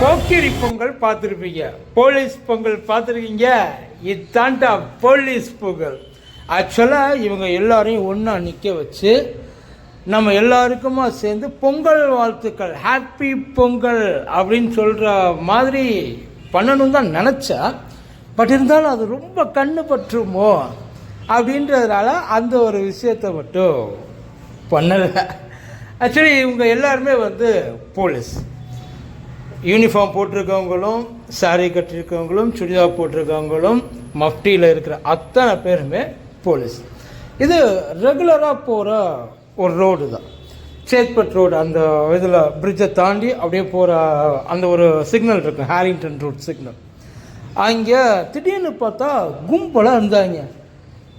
போக்கிரி பொங்கல் பார்த்துருப்பீங்க. போலீஸ் பொங்கல் பார்த்துருக்கீங்க. இதாண்டா போலீஸ் பொங்கல். ஆக்சுவலாக இவங்க எல்லாரையும் ஒன்றா நிற்க வச்சு நம்ம எல்லாருக்குமா சேர்ந்து பொங்கல் வாழ்த்துக்கள். ஹாப்பி பொங்கல் அப்படின்னு சொல்கிற மாதிரி பண்ணணும் தான் நினச்சா பட் இருந்தாலும் அது ரொம்ப கண்ணு பற்றுமோ அப்படின்றதுனால அந்த ஒரு விஷயத்தை மட்டும் பண்ணலை. ஆக்சுவலி இவங்க எல்லாருமே வந்து போலீஸ் யூனிஃபார்ம் போட்டிருக்கவங்களும் saree கட்டியிருக்கவங்களும் சுடிதார் போட்டிருக்கவங்களும் மஃப்டியில் இருக்கிற அத்தனை பேருமே போலீஸ் இது ரெகுலராக போகிற ஒரு ரோடு தான். சேத்பட் ரோடு அந்த இதில் பிரிட்ஜை தாண்டி அப்படியே போகிற அந்த ஒரு சிக்னல் இருக்கும் ஹாரிங்டன் ரோட் சிக்னல் அங்கே திடீர்னு பார்த்தா கும்பலாக இருந்தாங்க.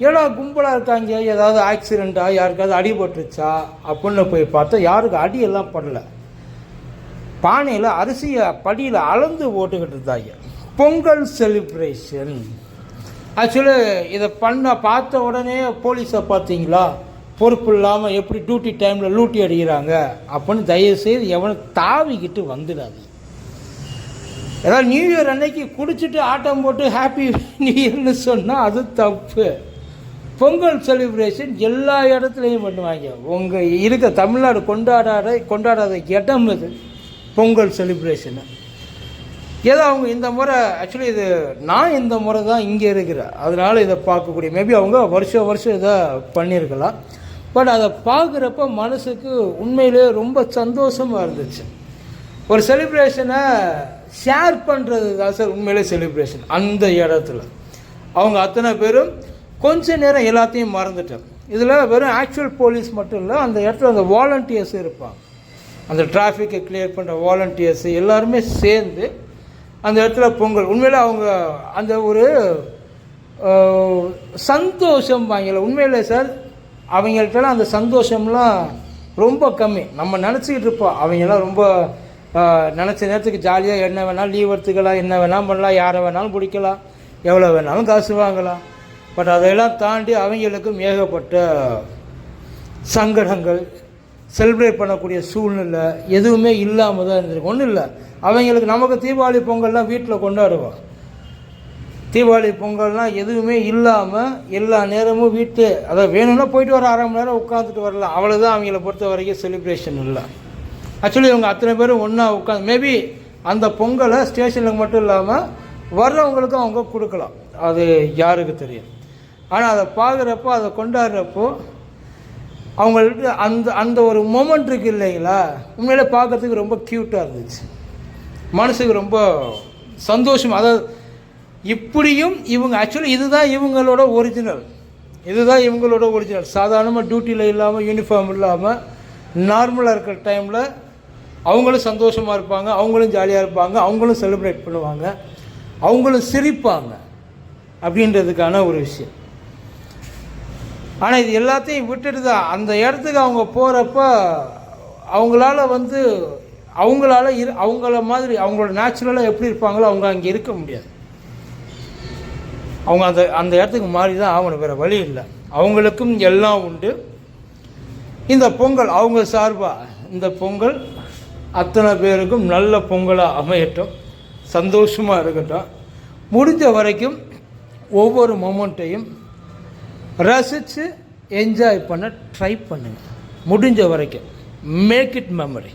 ஏன்னா கும்பலாக இருக்காங்க? ஏதாவது ஆக்சிடெண்ட்டா யாருக்காவது அடிபட்டுருச்சா அப்படின்னு போய் பார்த்தா யாருக்கு அடியெல்லாம் படல. பானையில் அரிசியை படியில் அளந்து போட்டுக்கிட்டு இருந்தாங்க. பொங்கல் செலிப்ரேஷன் ஆக்சுவலி இதை பண்ண பார்த்த உடனே போலீஸை பார்த்தீங்களா? பொறுப்பு இல்லாமல் எப்படி டியூட்டி டைமில் லூட்டி அடிக்கிறாங்க? அப்படின்னு தயவுசெய்து எவனும் தாவிக்கிட்டு வந்துடாது. ஏதாவது நியூ இயர் அன்னைக்கு குடிச்சிட்டு ஆட்டம் போட்டு ஹாப்பி நியூ இயர்னு சொன்னால் அது தப்பு. பொங்கல் செலிப்ரேஷன் எல்லா இடத்துலையும் பண்ணுவாங்க. உங்கள் இருக்க தமிழ்நாடு கொண்டாடாத கொண்டாடாத இடம் இது பொங்கல் செலிப்ரேஷனு ஏதோ அவங்க இந்த முறை ஆக்சுவலி இது நான் இந்த முறை தான் இங்கே இருக்கிறேன். அதனால் இதை பார்க்கக்கூடிய மேபி அவங்க வருஷம் வருஷம் இதை பண்ணியிருக்கலாம். பட் அதை பார்க்குறப்ப மனசுக்கு உண்மையிலே ரொம்ப சந்தோஷமாக இருந்துச்சு. ஒரு செலிப்ரேஷனை ஷேர் பண்ணுறது தான் சார் உண்மையிலே செலிப்ரேஷன் அந்த இடத்துல. அவங்க அத்தனை பேரும் கொஞ்ச நேரம் எல்லாத்தையும் மறந்துட்டேன். இதில் வெறும் ஆக்சுவல் போலீஸ் மட்டும் இல்லை அந்த இடத்துல அந்த வாலண்டியர்ஸ் இருப்பாங்க. அந்த டிராஃபிக்கை கிளியர் பண்ணுற வாலண்டியர்ஸ் எல்லாருமே சேர்ந்து அந்த இடத்துல பொங்கல் உண்மையில் அவங்க அந்த ஒரு சந்தோஷம் வாங்கல. உண்மையில் சார் அவங்கள்ட்டலாம் அந்த சந்தோஷம்லாம் ரொம்ப கம்மி. நம்ம நினச்சிக்கிட்டு இருப்போம். அவங்கெல்லாம் ரொம்ப நினச்ச நேரத்துக்கு ஜாலியாக என்ன வேணாலும் லீவ் எடுத்துக்கலாம். என்ன வேணாலும் பண்ணலாம். யாரை வேணாலும் பிடிக்கலாம். எவ்வளோ வேணாலும் காசு வாங்கலாம். பட் அதையெல்லாம் தாண்டி அவங்களுக்கும் ஏகப்பட்ட சங்கடங்கள் செலிப்ரேட் பண்ணக்கூடிய சூழ்நிலை எதுவுமே இல்லாமல் தான் இருந்திருக்கு. ஒன்றும் இல்லை. அவங்களுக்கு நமக்கு தீபாவளி பொங்கல்லாம் வீட்டில் கொண்டாடுவோம். தீபாவளி பொங்கல்லாம் எதுவுமே இல்லாமல் எல்லா நேரமும் வீட்டு அதை வேணும்னா போயிட்டு வர அரை மணி நேரம் உட்காந்துட்டு வரலாம். அவ்வளோதான் அவங்கள பொறுத்த வரைக்கும் செலிப்ரேஷன் இல்லை. ஆக்சுவலி இவங்க அத்தனை பேரும் ஒன்றா உட்காந்து மேபி அந்த பொங்கலை ஸ்டேஷனுக்கு மட்டும் இல்லாமல் வர்றவங்களுக்கும் அவங்க கொடுக்கலாம். அது யாருக்கு தெரியும்? ஆனால் அதை பார்க்குறப்போ அதை கொண்டாடுறப்போ அவங்கள்ட்ட அந்த அந்த ஒரு மொமெண்ட் இருக்கு இல்லைங்களா? உண்மையிலே பார்க்கறதுக்கு ரொம்ப க்யூட்டாக இருந்துச்சு. மனசுக்கு ரொம்ப சந்தோஷம் அதாவது இப்படியும் இவங்க ஆக்சுவலி இதுதான் இவங்களோட ஒரிஜினல் இதுதான் இவங்களோட ஒரிஜினல் சாதாரணமாக டியூட்டியில் இல்லாமல் யூனிஃபார்ம் இல்லாமல் நார்மலாக இருக்கிற டைமில் அவங்களும் சந்தோஷமாக இருப்பாங்க அவங்களும் ஜாலியாக இருப்பாங்க அவங்களும் செலிப்ரேட் பண்ணுவாங்க அவங்களும் சிரிப்பாங்க அப்படின்றதுக்கான ஒரு விஷயம். ஆனால் இது எல்லாத்தையும் விட்டுட்டு தான். அந்த இடத்துக்கு அவங்க போகிறப்ப அவங்களால வந்து அவங்களால இரு அவங்கள மாதிரி அவங்களோட நேச்சுரலாக எப்படி இருப்பாங்களோ அவங்க அங்கே இருக்க முடியாது. அவங்க அந்த அந்த இடத்துக்கு மாறி தான் ஆகணும் வேறு வழி இல்லை. அவங்களுக்கும் எல்லாம் உண்டு. இந்த பொங்கல் அவங்க சார்பாக இந்த பொங்கல் அத்தனை பேருக்கும் நல்ல பொங்கலாக அமையட்டும். சந்தோஷமாக இருக்கட்டும். முடிஞ்ச வரைக்கும் ஒவ்வொரு மொமெண்ட்டையும் ரசித்து என்ஜாய் பண்ண ட்ரை பண்ணுங்கள் முடிஞ்ச வரைக்கும் மேக் இட் மெமரி